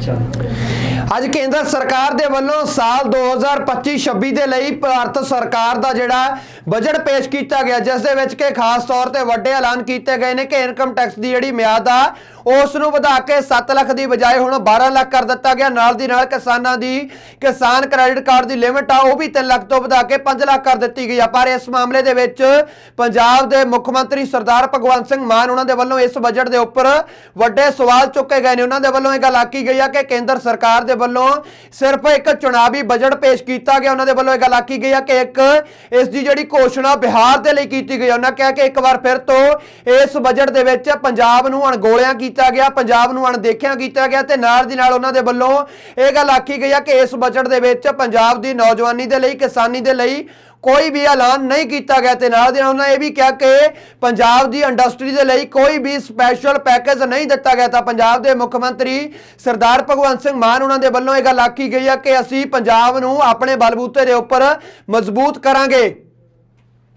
这样。ਅੱਜ ਕੇਂਦਰ ਸਰਕਾਰ ਦੇ ਵੱਲੋਂ ਸਾਲ 2025-26 ਦੇ ਲਈ ਭਾਰਤ ਸਰਕਾਰ ਦਾ ਜਿਹੜਾ ਬਜਟ ਪੇਸ਼ ਕੀਤਾ ਗਿਆ, ਜਿਸ ਦੇ ਵਿੱਚ ਕਿ ਖਾਸ ਤੌਰ ਤੇ ਵੱਡੇ ਐਲਾਨ ਕੀਤੇ ਗਏ ਨੇ ਕਿ ਇਨਕਮ ਟੈਕਸ ਦੀ ਜਿਹੜੀ ਮਿਆਦ ਆ, ਉਸ ਨੂੰ ਵਧਾ ਕੇ 7 ਲੱਖ ਦੀ ਬਜਾਏ ਹੁਣ 12 ਲੱਖ ਕਰ ਦਿੱਤਾ ਗਿਆ। ਨਾਲ ਦੀ ਨਾਲ ਕਿਸਾਨਾਂ ਦੀ, ਕਿਸਾਨ ਕ੍ਰੈਡਿਟ ਕਾਰਡ ਦੀ ਲਿਮਟ ਆ, ਉਹ ਵੀ 3 ਲੱਖ ਤੋਂ ਵਧਾ ਕੇ 5 ਲੱਖ ਕਰ ਦਿੱਤੀ ਗਈ ਆ। ਪਰ ਇਸ ਮਾਮਲੇ ਦੇ ਵਿੱਚ ਪੰਜਾਬ ਦੇ ਮੁੱਖ ਮੰਤਰੀ ਸਰਦਾਰ ਭਗਵੰਤ ਸਿੰਘ ਮਾਨ ਉਹਨਾਂ ਦੇ ਵੱਲੋਂ ਇਸ ਬਜਟ ਦੇ ਉੱਪਰ ਵੱਡੇ ਸਵਾਲ ਚੁੱਕੇ ਗਏ ਨੇ। ਉਹਨਾਂ ਦੇ ਵੱਲੋਂ ਇਹ ਗੱਲ ਆਕੀ ਗਈ ਆ ਕਿ ਕੇਂਦਰ ਸਰਕਾਰ ਦੇ ਵੱਲੋਂ ਸਿਰਫ ਇੱਕ ਚੁਣਾਵੀ ਬਜਟ ਪੇਸ਼ ਕੀਤਾ ਗਿਆ। ਉਹਨਾਂ ਦੇ ਵੱਲੋਂ ਇਹ ਗੱਲ ਆਕੀ ਗਈ ਆ ਕਿ ਇੱਕ ਇਸ ਦੀ ਜਿਹੜੀ ਘੋਸ਼ਣਾ ਬਿਹਾਰ ਦੇ ਲਈ ਕੀਤੀ ਗਈ ਉਹਨਾਂ ਕਿਹਾ ਕਿ ਇੱਕ ਵਾਰ ਫਿਰ ਤੋਂ ਇਸ ਬਜਟ ਦੇ ਵਿੱਚ ਪੰਜਾਬ ਨੂੰ ਅਣਗੋਲਿਆਂ ਕੀਤਾ ਗਿਆ, ਪੰਜਾਬ ਨੂੰ ਅਣਦੇਖਿਆ ਕੀਤਾ ਗਿਆ ਤੇ ਨਾਲ ਦੀ ਨਾਲ ਉਹਨਾਂ ਦੇ ਵੱਲੋਂ ਇਹ ਗੱਲ ਆਖੀ ਗਈ ਆ ਕਿ ਇਸ ਬਜਟ ਦੇ ਵਿੱਚ ਪੰਜਾਬ ਦੀ ਨੌਜਵਾਨੀ ਦੇ ਲਈ, ਕਿਸਾਨੀ ਦੇ ਲਈ ਕੋਈ ਵੀ ਐਲਾਨ ਨਹੀਂ ਕੀਤਾ ਗਿਆ ਤੇ ਨਾਲ ਦੇ ਨਾਲ ਉਹਨਾਂ ਇਹ ਵੀ ਕਿਹਾ ਕਿ ਪੰਜਾਬ ਦੀ ਇੰਡਸਟਰੀ ਦੇ ਲਈ ਕੋਈ ਵੀ ਸਪੈਸ਼ਲ ਪੈਕੇਜ ਨਹੀਂ ਦਿੱਤਾ ਗਿਆ ਤਾਂ ਪੰਜਾਬ ਦੇ ਮੁੱਖ ਮੰਤਰੀ ਸਰਦਾਰ ਭਗਵੰਤ ਸਿੰਘ ਮਾਨ ਉਹਨਾਂ ਦੇ ਵੱਲੋਂ ਇਹ ਗੱਲ ਆਖੀ ਗਈ ਹੈ ਕਿ ਅਸੀਂ ਪੰਜਾਬ ਨੂੰ ਆਪਣੇ ਬਲਬੂਤੇ ਦੇ ਉੱਪਰ ਮਜ਼ਬੂਤ ਕਰਾਂਗੇ।